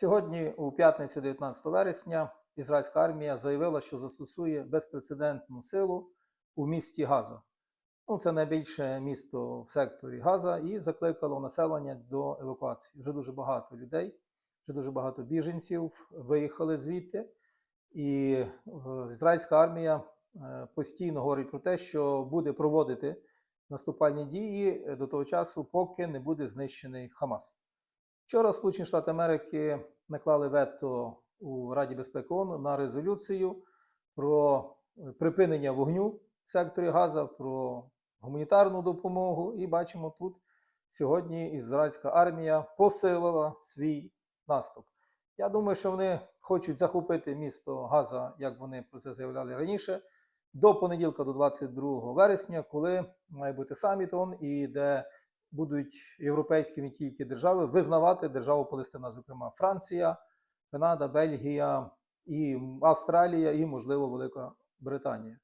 Сьогодні, у п'ятницю, 19 вересня, ізраїльська армія заявила, що застосує безпрецедентну силу у місті Газа. Ну, це найбільше місто в секторі Газа, і закликало населення до евакуації. Вже дуже багато людей, вже дуже багато біженців виїхали звідти. І е, ізраїльська армія е, постійно говорить про те, що буде проводити наступальні дії до того часу, поки не буде знищений Хамас. Вчора Сполучені Штати Америки наклали вето у Раді безпеки ООН на резолюцію про е, припинення вогню в секторі Газа, про гуманітарну допомогу. І бачимо тут сьогодні ізраїльська армія посилила свій наступ. Я думаю, що вони хочуть захопити місто Газа, як вони про це заявляли раніше, до понеділка, до 22 вересня, коли має бути саміт ООН і де будуть європейські не тільки держави визнавати державу Палестина, зокрема Франція, Канада, Бельгія і Австралія, і, можливо, Велика Британія.